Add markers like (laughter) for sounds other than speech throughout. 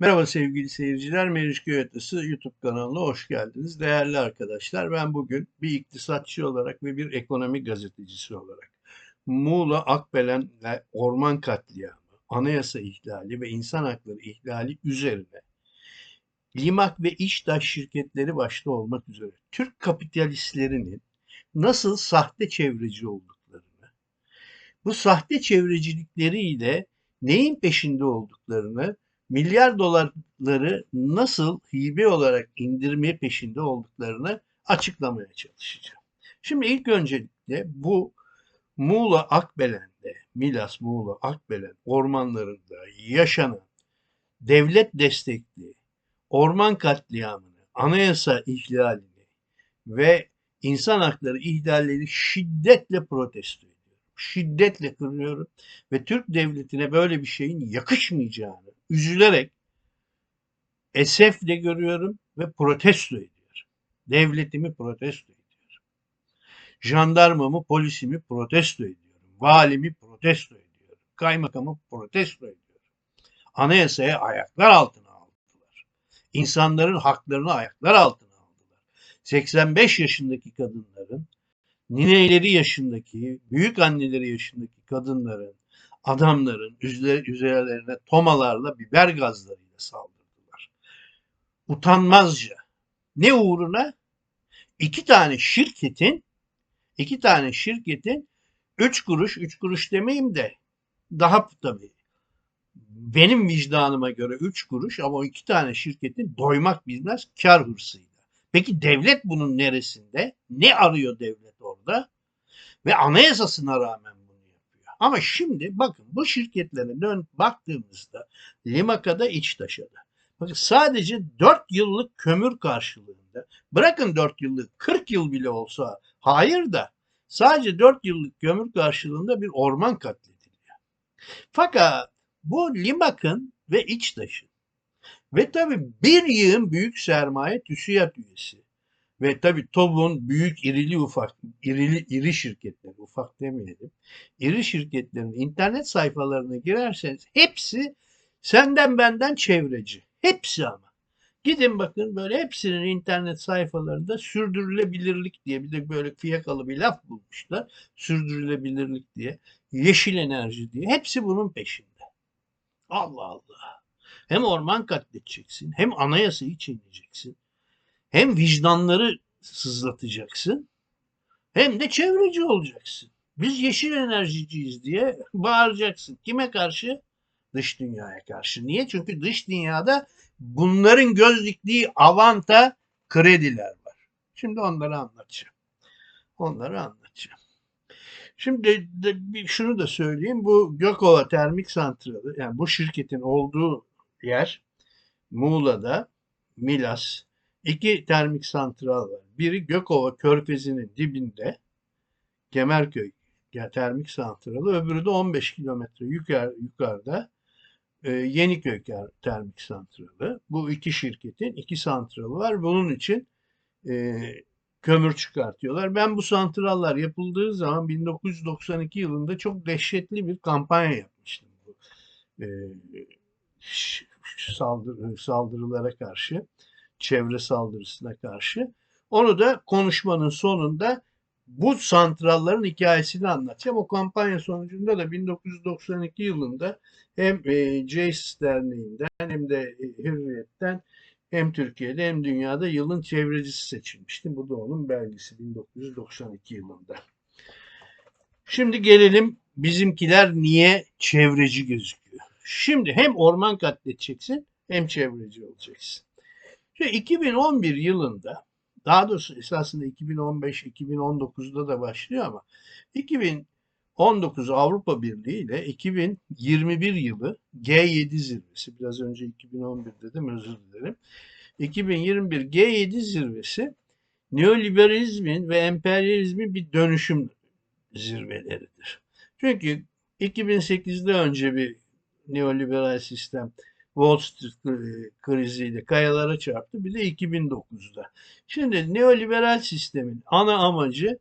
Merhaba sevgili seyirciler, Meriç Ötesi YouTube kanalına hoş geldiniz. Değerli arkadaşlar, ben bugün bir iktisatçı olarak ve bir ekonomi gazetecisi olarak Muğla Akbelen orman katliamı, anayasa ihlali ve insan hakları ihlali üzerine Limak ve İştaş şirketleri başta olmak üzere Türk kapitalistlerinin nasıl sahte çevreci olduklarını, bu sahte çevrecilikleriyle neyin peşinde olduklarını milyar dolarları nasıl hibe olarak indirme peşinde olduklarını açıklamaya çalışacağım. Şimdi ilk öncelikle bu Muğla Akbelen'de, Milas Muğla Akbelen ormanlarında yaşanan devlet destekli orman katliamını, anayasa ihlalini ve insan hakları ihlalleri şiddetle protesto ediyorum. Şiddetle kırıyorum ve Türk devletine böyle bir şeyin yakışmayacağını üzülerek esefle görüyorum ve protesto ediyorum. Devletimi protesto ediyorum. Jandarmamı, polisimi protesto ediyorum. Valimi protesto ediyorum. Kaymakamı protesto ediyorum. Anayasaya ayaklar altına aldılar. İnsanların haklarını ayaklar altına aldılar. 85 yaşındaki kadınların, nineleri yaşındaki, büyük anneleri yaşındaki kadınların, adamların üzerlerine tomalarla biber gazlarıyla saldırdılar. Utanmazca. Ne uğruna? İki tane şirketin iki tane şirketin üç kuruş, üç kuruş demeyeyim de daha tabii benim vicdanıma göre üç kuruş ama o iki tane şirketin doymak bilmez kar hırsıyla. Peki devlet bunun neresinde? Ne arıyor devlet orada? Ve anayasasına rağmen ama şimdi bakın bu şirketlere dön baktığımızda Limaka'da İçtaşa'da. Bakın sadece 4 yıllık kömür karşılığında bırakın 4 yıllık 40 yıl bile olsa hayır da sadece 4 yıllık kömür karşılığında bir orman katlediliyor. Fakat bu Limak'ın ve İçtaş'ın ve tabii bir yığın büyük sermaye TÜSİAD üyesi ve tabii TOB'un büyük irili ufak, irili iri şirketler, ufak demeyelim, iri şirketlerin internet sayfalarına girerseniz hepsi senden benden çevreci. Hepsi ama. Gidin bakın böyle hepsinin internet sayfalarında sürdürülebilirlik diye bir de böyle fiyakalı bir laf bulmuşlar. Sürdürülebilirlik diye. Yeşil enerji diye. Hepsi bunun peşinde. Allah Allah. Hem orman katledeceksin hem anayasayı çiğneyeceksin hem vicdanları sızlatacaksın hem de çevreci olacaksın. Biz yeşil enerjiciyiz diye (laughs) bağıracaksın. Kime karşı? Dış dünyaya karşı. Niye? Çünkü dış dünyada bunların göz diktiği avanta krediler var. Şimdi onları anlatacağım. Onları anlatacağım. Şimdi de, şunu da söyleyeyim. Bu Gökova Termik Santralı yani bu şirketin olduğu yer Muğla'da Milas iki termik santral var. Biri Gökova Körfezi'nin dibinde Kemerköy termik santralı, öbürü de 15 kilometre yukarı, yukarıda e, Yeniköy termik santralı. Bu iki şirketin iki santralı var. Bunun için e, kömür çıkartıyorlar. Ben bu santrallar yapıldığı zaman 1992 yılında çok dehşetli bir kampanya yapmıştım. Bu, e, saldırı, saldırılara karşı çevre saldırısına karşı. Onu da konuşmanın sonunda bu santralların hikayesini anlatacağım. O kampanya sonucunda da 1992 yılında hem e, JACE Derneği'nden hem de e, Hürriyet'ten hem Türkiye'de hem dünyada yılın çevrecisi seçilmişti. Bu da onun belgesi 1992 yılında. Şimdi gelelim bizimkiler niye çevreci gözüküyor. Şimdi hem orman katledeceksin hem çevreci olacaksın. Ve 2011 yılında daha doğrusu esasında 2015-2019'da da başlıyor ama 2019 Avrupa Birliği ile 2021 yılı G7 zirvesi biraz önce 2011 dedim özür dilerim. 2021 G7 zirvesi neoliberalizmin ve emperyalizmin bir dönüşüm zirveleridir. Çünkü 2008'de önce bir neoliberal sistem Wall Street kriziyle kayalara çarptı. Bir de 2009'da. Şimdi neoliberal sistemin ana amacı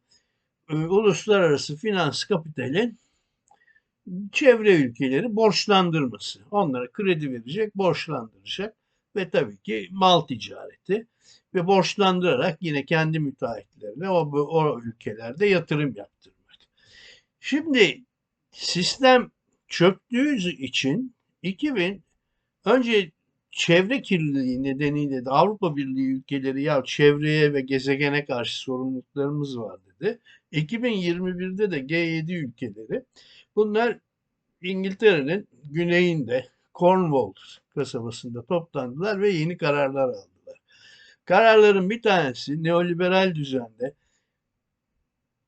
e, uluslararası finans kapitalin çevre ülkeleri borçlandırması. Onlara kredi verecek, borçlandıracak ve tabii ki mal ticareti ve borçlandırarak yine kendi müteahhitlerine o, o ülkelerde yatırım yaptırmak. Şimdi sistem çöktüğü için 2000 önce çevre kirliliği nedeniyle de Avrupa Birliği ülkeleri ya çevreye ve gezegene karşı sorumluluklarımız var dedi. 2021'de de G7 ülkeleri bunlar İngiltere'nin güneyinde Cornwall kasabasında toplandılar ve yeni kararlar aldılar. Kararların bir tanesi neoliberal düzende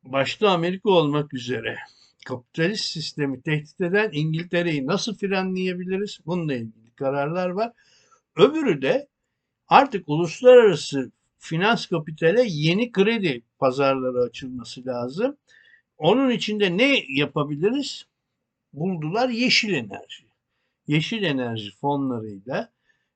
başta Amerika olmak üzere kapitalist sistemi tehdit eden İngiltere'yi nasıl frenleyebiliriz? Bununla ilgili kararlar var. Öbürü de artık uluslararası finans kapitale yeni kredi pazarları açılması lazım. Onun içinde ne yapabiliriz? Buldular yeşil enerji. Yeşil enerji fonlarıyla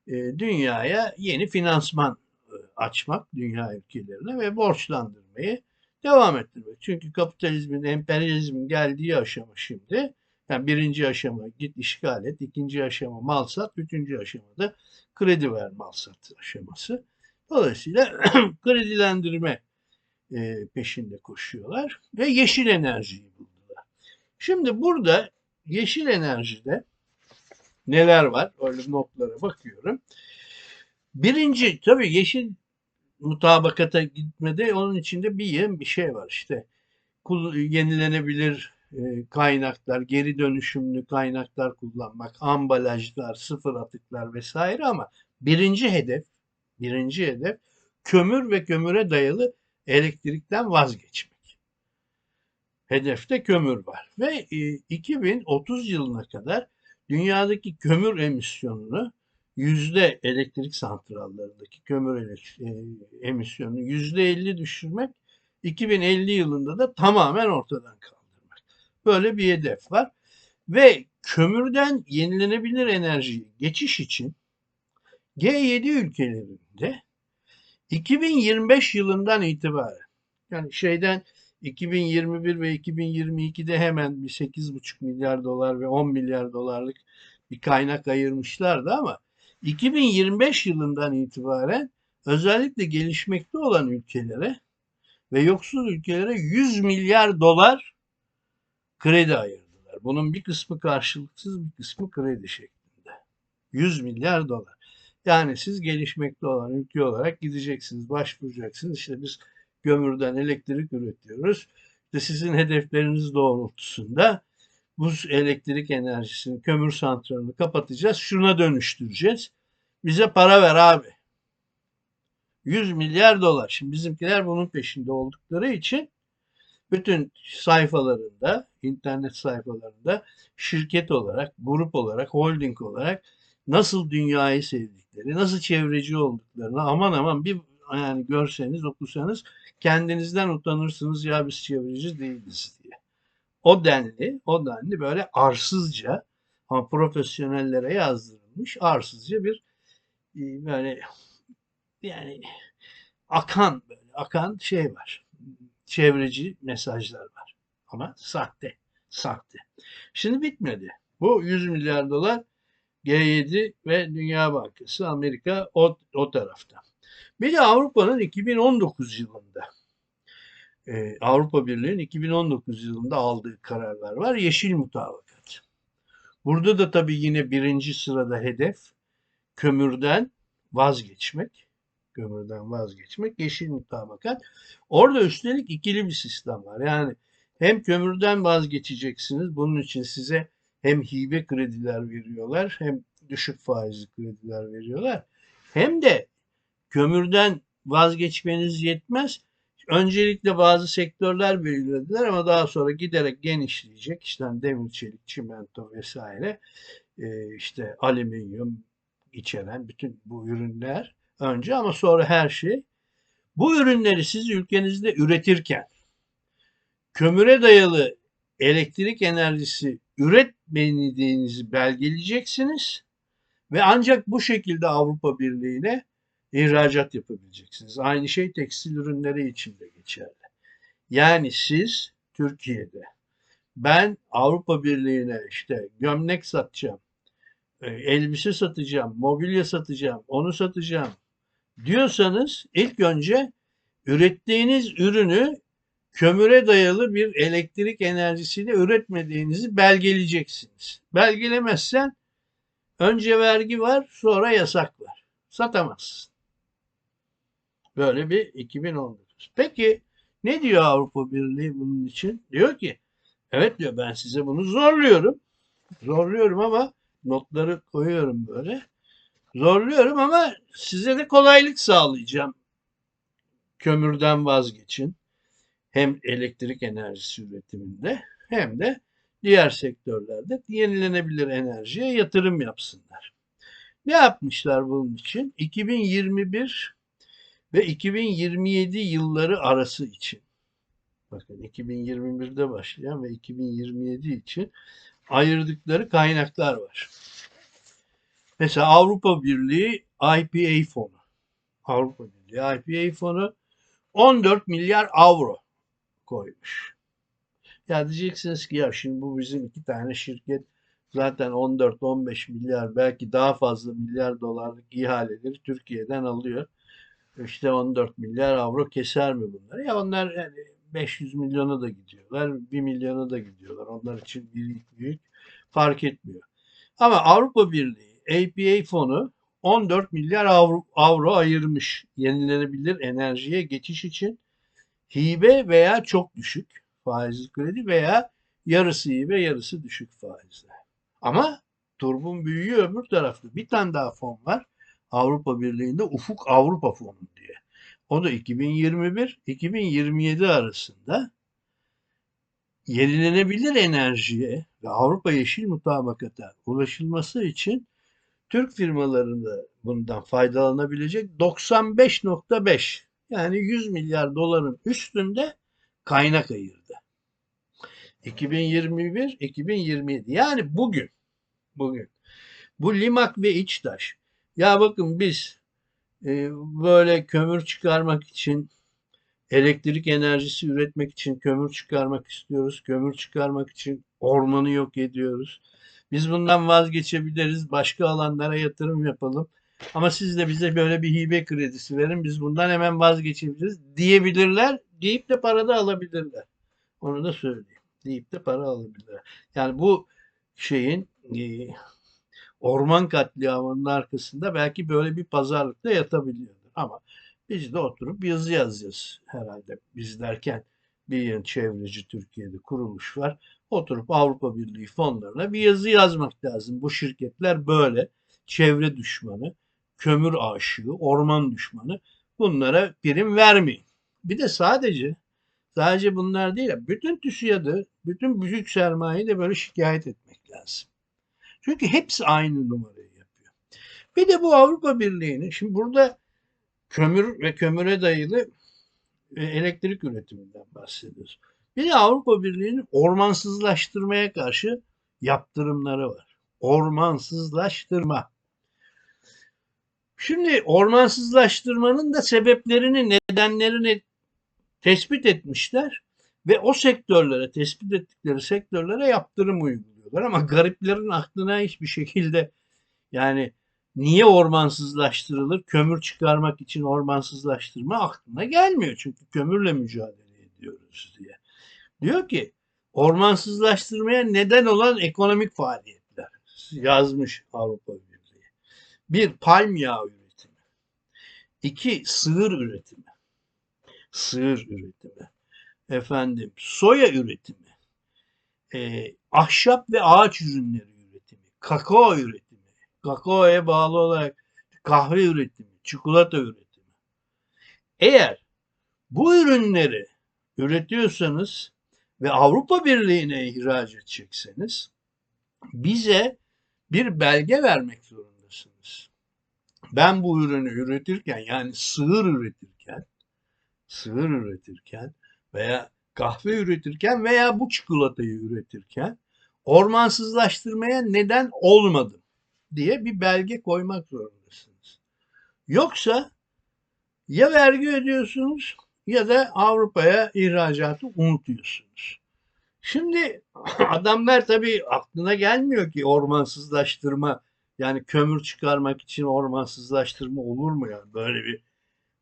e, dünyaya yeni finansman e, açmak dünya ülkelerine ve borçlandırmayı devam ettirmek. Çünkü kapitalizmin, emperyalizmin geldiği aşama şimdi yani birinci aşama git işgal et, ikinci aşama mal sat, üçüncü aşamada kredi ver mal sat aşaması. Dolayısıyla (clears throat) kredilendirme e, peşinde koşuyorlar ve yeşil enerjiyi buldular. Şimdi burada yeşil enerjide neler var? Öyle notlara bakıyorum. Birinci tabii yeşil mutabakata gitmede onun içinde bir yığın bir şey var işte. Yenilenebilir e, kaynaklar, geri dönüşümlü kaynaklar kullanmak, ambalajlar, sıfır atıklar vesaire ama birinci hedef, birinci hedef kömür ve kömüre dayalı elektrikten vazgeçmek. Hedefte kömür var ve 2030 e, yılına kadar dünyadaki kömür emisyonunu yüzde elektrik santrallarındaki kömür e, emisyonunu yüzde 50 düşürmek 2050 yılında da tamamen ortadan kaldırmak. Böyle bir hedef var. Ve kömürden yenilenebilir enerjiye geçiş için G7 ülkelerinde 2025 yılından itibaren yani şeyden 2021 ve 2022'de hemen bir 8,5 milyar dolar ve 10 milyar dolarlık bir kaynak ayırmışlardı ama 2025 yılından itibaren özellikle gelişmekte olan ülkelere ve yoksul ülkelere 100 milyar dolar kredi ayırdılar. Bunun bir kısmı karşılıksız bir kısmı kredi şeklinde. 100 milyar dolar. Yani siz gelişmekte olan ülke olarak gideceksiniz, başvuracaksınız. İşte biz gömürden elektrik üretiyoruz. İşte sizin hedefleriniz doğrultusunda bu elektrik enerjisini, kömür santralını kapatacağız. Şuna dönüştüreceğiz. Bize para ver abi. 100 milyar dolar. Şimdi bizimkiler bunun peşinde oldukları için bütün sayfalarında, internet sayfalarında şirket olarak, grup olarak, holding olarak nasıl dünyayı sevdikleri, nasıl çevreci olduklarını aman aman bir yani görseniz, okusanız kendinizden utanırsınız ya biz çevreci değiliz diye. O denli, o denli böyle arsızca ama profesyonellere yazdırılmış arsızca bir e, böyle yani akan böyle akan şey var. Çevreci mesajlar var. Ama sahte. Sahte. Şimdi bitmedi. Bu 100 milyar dolar G7 ve Dünya Bankası Amerika o, o tarafta. Bir de Avrupa'nın 2019 yılında e, Avrupa Birliği'nin 2019 yılında aldığı kararlar var. Yeşil mutabakat. Burada da tabii yine birinci sırada hedef kömürden vazgeçmek. Kömürden vazgeçmek. Yeşil mutabakat. Orada üstelik ikili bir sistem var. Yani hem kömürden vazgeçeceksiniz. Bunun için size hem hibe krediler veriyorlar hem düşük faizli krediler veriyorlar. Hem de kömürden vazgeçmeniz yetmez. Öncelikle bazı sektörler belirlediler ama daha sonra giderek genişleyecek. İşte hani demir, çelik, çimento vesaire e, işte alüminyum içeren bütün bu ürünler önce ama sonra her şey. Bu ürünleri siz ülkenizde üretirken kömüre dayalı elektrik enerjisi üretmediğinizi belgeleyeceksiniz ve ancak bu şekilde Avrupa Birliği'ne ihracat yapabileceksiniz. Aynı şey tekstil ürünleri için de geçerli. Yani siz Türkiye'de ben Avrupa Birliği'ne işte gömlek satacağım, e, elbise satacağım, mobilya satacağım, onu satacağım diyorsanız ilk önce ürettiğiniz ürünü kömüre dayalı bir elektrik enerjisiyle üretmediğinizi belgeleyeceksiniz. Belgelemezsen önce vergi var, sonra yasak var. Satamazsın. Böyle bir 2019. Peki ne diyor Avrupa Birliği bunun için? Diyor ki evet diyor ben size bunu zorluyorum. Zorluyorum ama notları koyuyorum böyle. Zorluyorum ama size de kolaylık sağlayacağım. Kömürden vazgeçin. Hem elektrik enerjisi üretiminde hem de diğer sektörlerde yenilenebilir enerjiye yatırım yapsınlar. Ne yapmışlar bunun için? 2021 ve 2027 yılları arası için. Bakın 2021'de başlayan ve 2027 için ayırdıkları kaynaklar var. Mesela Avrupa Birliği IPA fonu. Avrupa Birliği IPA fonu 14 milyar avro koymuş. Ya diyeceksiniz ki ya şimdi bu bizim iki tane şirket zaten 14-15 milyar belki daha fazla milyar dolarlık ihaleleri Türkiye'den alıyor. İşte 14 milyar avro keser mi bunları? Ya onlar yani 500 milyona da gidiyorlar, 1 milyona da gidiyorlar. Onlar için büyük büyük fark etmiyor. Ama Avrupa Birliği APA fonu 14 milyar avro, avro ayırmış yenilenebilir enerjiye geçiş için hibe veya çok düşük faizli kredi veya yarısı hibe yarısı düşük faizle. Ama turbun büyüğü öbür tarafta. Bir tane daha fon var. Avrupa Birliği'nde Ufuk Avrupa Fonu diye. O da 2021-2027 arasında yenilenebilir enerjiye ve Avrupa Yeşil Mutabakat'a ulaşılması için Türk firmalarında bundan faydalanabilecek 95.5 yani 100 milyar doların üstünde kaynak ayırdı. 2021-2027 yani bugün bugün bu Limak ve İçtaş ya bakın biz e, böyle kömür çıkarmak için elektrik enerjisi üretmek için kömür çıkarmak istiyoruz. Kömür çıkarmak için ormanı yok ediyoruz. Biz bundan vazgeçebiliriz. Başka alanlara yatırım yapalım. Ama siz de bize böyle bir hibe kredisi verin. Biz bundan hemen vazgeçebiliriz diyebilirler. Deyip de para da alabilirler. Onu da söyleyeyim. Deyip de para alabilirler. Yani bu şeyin e, orman katliamının arkasında belki böyle bir pazarlık da yatabiliyordur. Ama biz de oturup yazı yazacağız herhalde. Biz derken bir yıl çevreci Türkiye'de kuruluş var. Oturup Avrupa Birliği fonlarına bir yazı yazmak lazım. Bu şirketler böyle çevre düşmanı, kömür aşığı, orman düşmanı bunlara prim vermeyin. Bir de sadece sadece bunlar değil. Bütün TÜSİAD'ı, bütün büyük sermayeyi de böyle şikayet etmek lazım. Çünkü hepsi aynı numarayı yapıyor. Bir de bu Avrupa Birliği'nin, şimdi burada kömür ve kömüre dayalı e, elektrik üretiminden bahsediyoruz. Bir de Avrupa Birliği'nin ormansızlaştırmaya karşı yaptırımları var. Ormansızlaştırma. Şimdi ormansızlaştırmanın da sebeplerini, nedenlerini tespit etmişler ve o sektörlere, tespit ettikleri sektörlere yaptırım uyguluyorlar. Ama gariplerin aklına hiçbir şekilde yani niye ormansızlaştırılır? Kömür çıkarmak için ormansızlaştırma aklına gelmiyor. Çünkü kömürle mücadele ediyoruz diye. Diyor ki ormansızlaştırmaya neden olan ekonomik faaliyetler yazmış Avrupa Birliği. Bir, palm yağı üretimi. İki, sığır üretimi. Sığır üretimi. Efendim, soya üretimi. E, ahşap ve ağaç ürünleri üretimi. Kakao üretimi. Kakaoya bağlı olarak kahve üretimi, çikolata üretimi. Eğer bu ürünleri üretiyorsanız ve Avrupa Birliği'ne ihraç edecekseniz bize bir belge vermek zorundasınız. Ben bu ürünü üretirken yani sığır üretirken sığır üretirken veya kahve üretirken veya bu çikolatayı üretirken ormansızlaştırmaya neden olmadım diye bir belge koymak zorundasınız. Yoksa ya vergi ödüyorsunuz ya da Avrupa'ya ihracatı unutuyorsunuz. Şimdi (laughs) adamlar tabii aklına gelmiyor ki ormansızlaştırma yani kömür çıkarmak için ormansızlaştırma olur mu yani böyle bir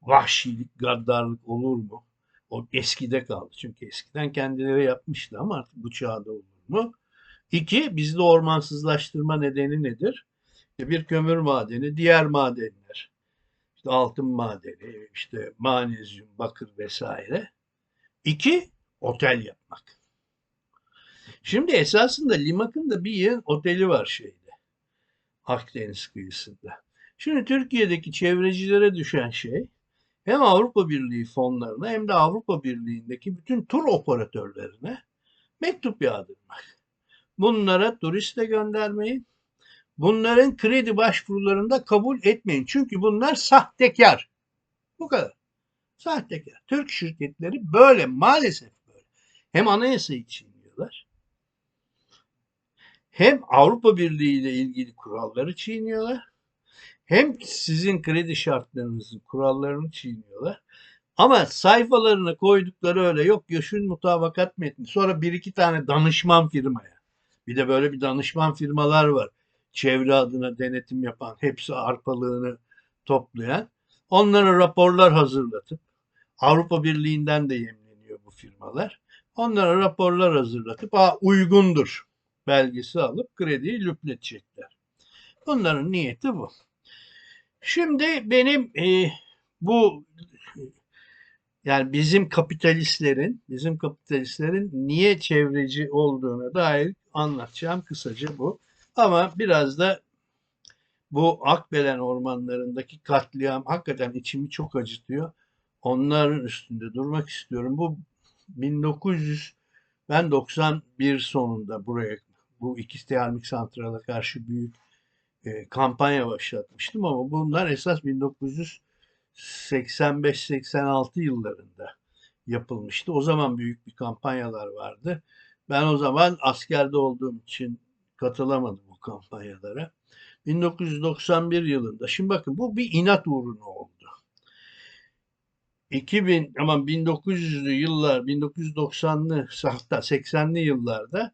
vahşilik, gaddarlık olur mu? O eskide kaldı. Çünkü eskiden kendileri yapmıştı ama artık bu çağda olur mu? İki, bizde ormansızlaştırma nedeni nedir? İşte bir kömür madeni, diğer madenler. İşte altın madeni, işte manezyum, bakır vesaire. İki, otel yapmak. Şimdi esasında Limak'ın da bir yer oteli var şeyde. Akdeniz kıyısında. Şimdi Türkiye'deki çevrecilere düşen şey hem Avrupa Birliği fonlarına hem de Avrupa Birliği'ndeki bütün tur operatörlerine mektup yağdırmak. Bunlara turist de göndermeyin. Bunların kredi başvurularında kabul etmeyin. Çünkü bunlar sahtekar. Bu kadar. Sahtekar. Türk şirketleri böyle maalesef böyle. Hem anayasayı çiğniyorlar. Hem Avrupa Birliği ile ilgili kuralları çiğniyorlar. Hem sizin kredi şartlarınızın kurallarını çiğniyorlar. Ama sayfalarına koydukları öyle yok yaşın mutabakat metni. Sonra bir iki tane danışman firmaya. Bir de böyle bir danışman firmalar var. Çevre adına denetim yapan, hepsi arpalığını toplayan. Onlara raporlar hazırlatıp Avrupa Birliği'nden de yemleniyor bu firmalar. Onlara raporlar hazırlatıp Aa, uygundur belgesi alıp krediyi lüpletecekler. Bunların niyeti bu. Şimdi benim e, bu yani bizim kapitalistlerin bizim kapitalistlerin niye çevreci olduğuna dair anlatacağım kısaca bu. Ama biraz da bu Akbelen ormanlarındaki katliam hakikaten içimi çok acıtıyor. Onların üstünde durmak istiyorum. Bu 1900 ben 91 sonunda buraya bu iki termik santrala karşı büyük e, kampanya başlatmıştım ama bunlar esas 1985-86 yıllarında yapılmıştı. O zaman büyük bir kampanyalar vardı. Ben o zaman askerde olduğum için katılamadım o kampanyalara. 1991 yılında. Şimdi bakın bu bir inat uğruna oldu. 2000 ama 1900'lü yıllar, 1990'lı hatta 80'li yıllarda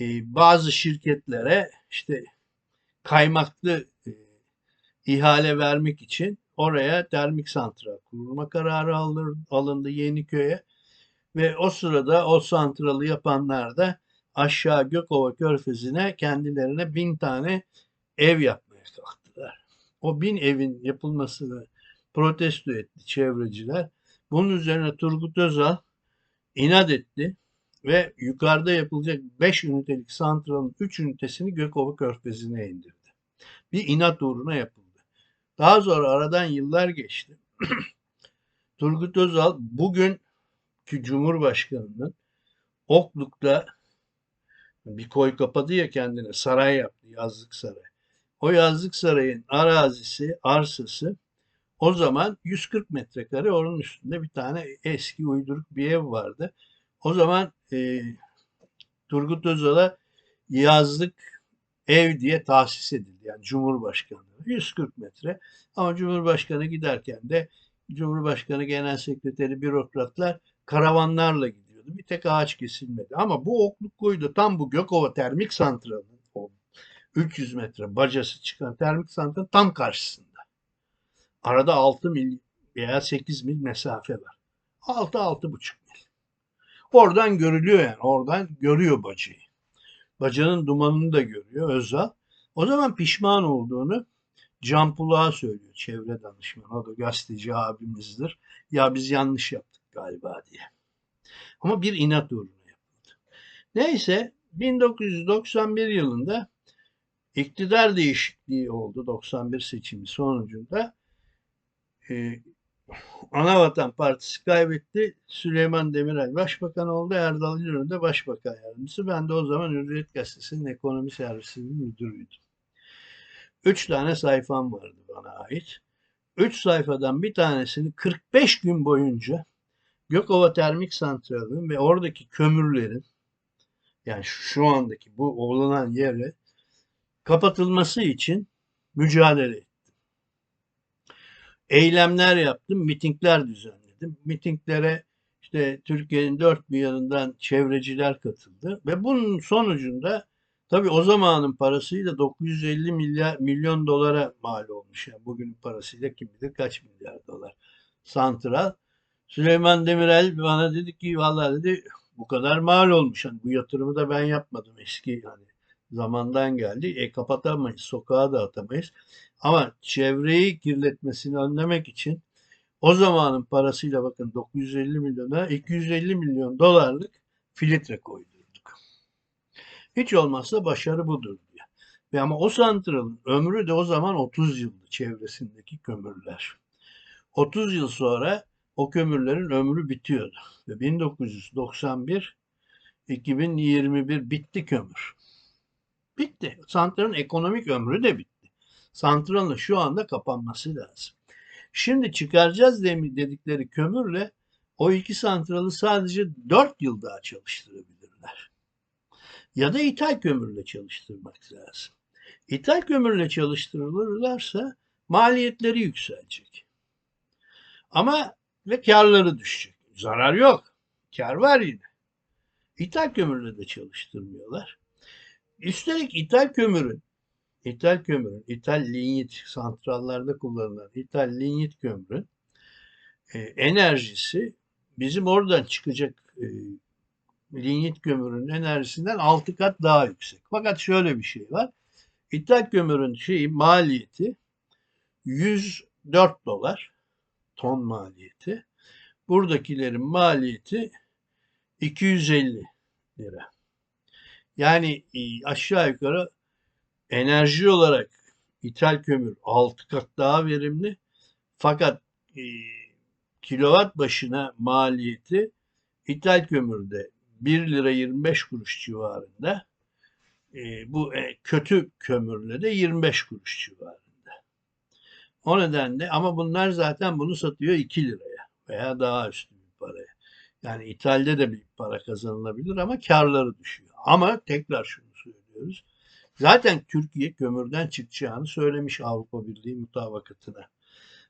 e, bazı şirketlere işte kaymaklı e, ihale vermek için oraya termik santral kurulma kararı alır, alındı Yeniköy'e ve o sırada o santralı yapanlar da aşağı Gökova Körfezi'ne kendilerine bin tane ev yapmaya kalktılar. O bin evin yapılmasını protesto etti çevreciler. Bunun üzerine Turgut Özal inat etti ve yukarıda yapılacak 5 ünitelik santralın 3 ünitesini Gökova Körfezi'ne indirdi. Bir inat uğruna yapıldı. Daha sonra aradan yıllar geçti. (clears throat) Turgut Özal bugün ki Cumhurbaşkanı'nın Okluk'ta bir koy kapadı ya kendine saray yaptı yazlık saray. O yazlık sarayın arazisi, arsası o zaman 140 metrekare onun üstünde bir tane eski uyduruk bir ev vardı. O zaman e, Turgut Özal'a yazlık ev diye tahsis edildi. Yani Cumhurbaşkanlığı 140 metre. Ama Cumhurbaşkanı giderken de Cumhurbaşkanı Genel Sekreteri bürokratlar karavanlarla gidiyordu. Bir tek ağaç kesilmedi. Ama bu okluk koydu tam bu Gökova Termik Santralı'nın o 300 metre bacası çıkan termik santralın tam karşısında. Arada 6 mil veya 8 mil mesafe var. 6-6,5 mil. Oradan görülüyor yani. Oradan görüyor bacayı. Bacanın dumanını da görüyor Özal. O zaman pişman olduğunu Can Pulak'a söylüyor çevre danışmanı. O da gazeteci abimizdir. Ya biz yanlış yaptık galiba diye. Ama bir inat uğruna yapıldı. Neyse 1991 yılında iktidar değişikliği oldu 91 seçimi sonucunda. Ee, Anavatan Partisi kaybetti. Süleyman Demirel başbakan oldu. Erdal İnönü de başbakan yardımcısı. Ben de o zaman Hürriyet Gazetesi'nin ekonomi servisinin müdürüydüm. Üç tane sayfam vardı bana ait. Üç sayfadan bir tanesini 45 gün boyunca Gökova Termik Santrali'nin ve oradaki kömürlerin yani şu andaki bu olunan yere kapatılması için mücadele ettim eylemler yaptım, mitingler düzenledim. Mitinglere işte Türkiye'nin dört bir yanından çevreciler katıldı ve bunun sonucunda tabii o zamanın parasıyla 950 milyar milyon dolara mal olmuş. Yani bugünün parasıyla kim bilir kaç milyar dolar. Santral. Süleyman Demirel bana dedi ki vallahi dedi bu kadar mal olmuş. Hani bu yatırımı da ben yapmadım eski hani zamandan geldi. E kapatamayız, sokağa da atamayız. Ama çevreyi kirletmesini önlemek için o zamanın parasıyla bakın 950 milyona 250 milyon dolarlık filtre koydurduk. Hiç olmazsa başarı budur diye. Ve ama o santralın ömrü de o zaman 30 yıldı çevresindeki kömürler. 30 yıl sonra o kömürlerin ömrü bitiyordu. Ve 1991 2021 bitti kömür. Bitti. Santralın ekonomik ömrü de bitti. Santralın şu anda kapanması lazım. Şimdi çıkaracağız dedikleri kömürle o iki santralı sadece 4 yıl daha çalıştırabilirler. Ya da ithal kömürle çalıştırmak lazım. İthal kömürle çalıştırılırlarsa maliyetleri yükselecek. Ama ve karları düşecek. Zarar yok. Kar var yine. İthal kömürle de çalıştırmıyorlar. Üstelik ithal kömürün ithal kömürün, ithal linyit santrallarda kullanılan ithal linyit kömürün e, enerjisi bizim oradan çıkacak e, linyit kömürün enerjisinden 6 kat daha yüksek. Fakat şöyle bir şey var. İthal kömürün şeyi maliyeti 104 dolar ton maliyeti. Buradakilerin maliyeti 250 lira. Yani e, aşağı yukarı enerji olarak ithal kömür 6 kat daha verimli. Fakat e, kilowatt başına maliyeti ithal kömürde 1 lira 25 kuruş civarında. E, bu e, kötü kömürle de 25 kuruş civarında. O nedenle ama bunlar zaten bunu satıyor 2 liraya veya daha üstü bir paraya. Yani ithalde de bir para kazanılabilir ama karları düşüyor. Ama tekrar şunu söylüyoruz. Zaten Türkiye kömürden çıkacağını söylemiş Avrupa Birliği mutabakatına.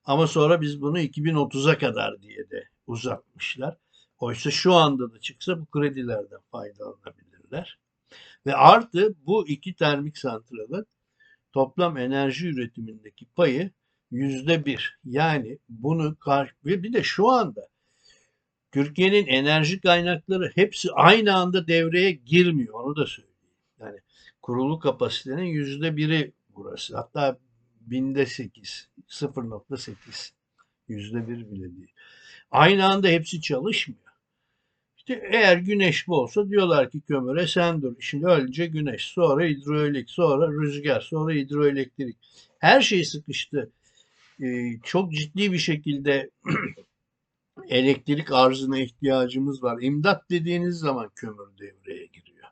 Ama sonra biz bunu 2030'a kadar diye de uzatmışlar. Oysa şu anda da çıksa bu kredilerden faydalanabilirler. Ve artı bu iki termik santralın toplam enerji üretimindeki payı yüzde bir. Yani bunu ve bir de şu anda Türkiye'nin enerji kaynakları hepsi aynı anda devreye girmiyor. Onu da söyleyeyim. Yani kurulu kapasitenin yüzde biri burası. Hatta binde sekiz, 0.8 yüzde bir bile değil. Aynı anda hepsi çalışmıyor. İşte eğer güneş bu olsa diyorlar ki kömüre sen dur. Şimdi önce güneş, sonra hidroelektrik, sonra rüzgar, sonra hidroelektrik. Her şey sıkıştı. Ee, çok ciddi bir şekilde (clears throat) elektrik arzına ihtiyacımız var. İmdat dediğiniz zaman kömür devreye giriyor.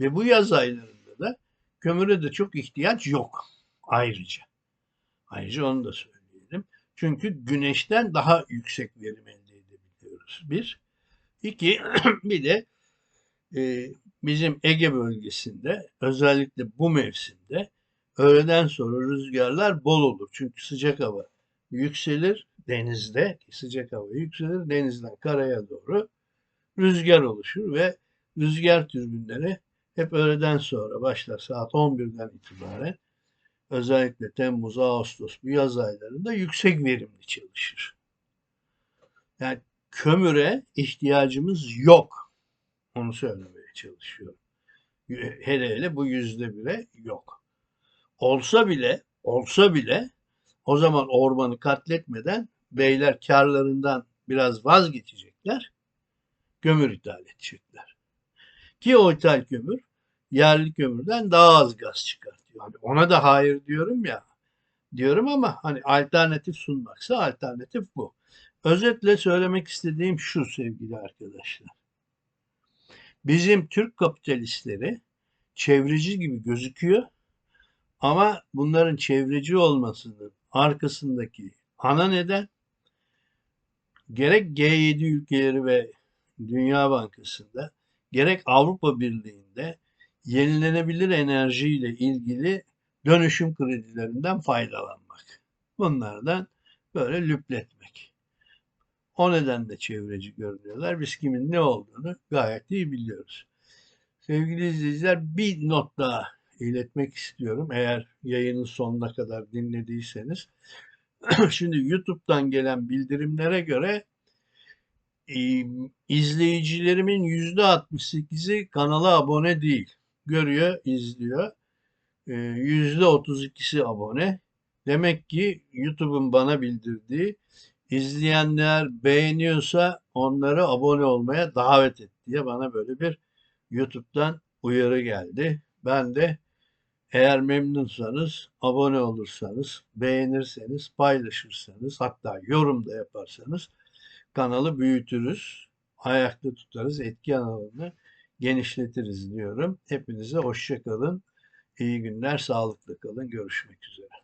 Ve bu yaz aylarında da kömüre de çok ihtiyaç yok ayrıca. Ayrıca onu da söyleyelim. Çünkü güneşten daha yüksek verim elde edebiliyoruz. Bir. iki (clears throat) bir de e, bizim Ege bölgesinde özellikle bu mevsimde öğleden sonra rüzgarlar bol olur. Çünkü sıcak hava yükselir denizde sıcak hava yükselir denizden karaya doğru rüzgar oluşur ve rüzgar türbinleri hep öğleden sonra başlar saat 11'den itibaren özellikle Temmuz, Ağustos bu yaz aylarında yüksek verimli çalışır. Yani kömüre ihtiyacımız yok. Onu söylemeye çalışıyorum. Hele hele bu yüzde bire yok. Olsa bile, olsa bile o zaman ormanı katletmeden beyler karlarından biraz vazgeçecekler. Kömür ithal edecekler. Ki o ithal kömür yerli kömürden daha az gaz çıkartıyor. Yani ona da hayır diyorum ya. Diyorum ama hani alternatif sunmaksa alternatif bu. Özetle söylemek istediğim şu sevgili arkadaşlar. Bizim Türk kapitalistleri çevreci gibi gözüküyor ama bunların çevreci olmasının arkasındaki ana neden gerek G7 ülkeleri ve Dünya Bankası'nda gerek Avrupa Birliği'nde yenilenebilir enerji ile ilgili dönüşüm kredilerinden faydalanmak. Bunlardan böyle lüpletmek. O nedenle çevreci görünüyorlar. Biz kimin ne olduğunu gayet iyi biliyoruz. Sevgili izleyiciler bir not daha iletmek istiyorum. Eğer yayının sonuna kadar dinlediyseniz. (clears throat) Şimdi YouTube'dan gelen bildirimlere göre e, izleyicilerimin %68'i kanala abone değil. Görüyor, izliyor. E, %32'si abone. Demek ki YouTube'un bana bildirdiği izleyenler beğeniyorsa onları abone olmaya davet et diye bana böyle bir YouTube'dan uyarı geldi. Ben de eğer memnunsanız, abone olursanız, beğenirseniz, paylaşırsanız, hatta yorum da yaparsanız kanalı büyütürüz, ayakta tutarız, etki alanını genişletiriz diyorum. Hepinize hoşça kalın, iyi günler, sağlıklı kalın, görüşmek üzere.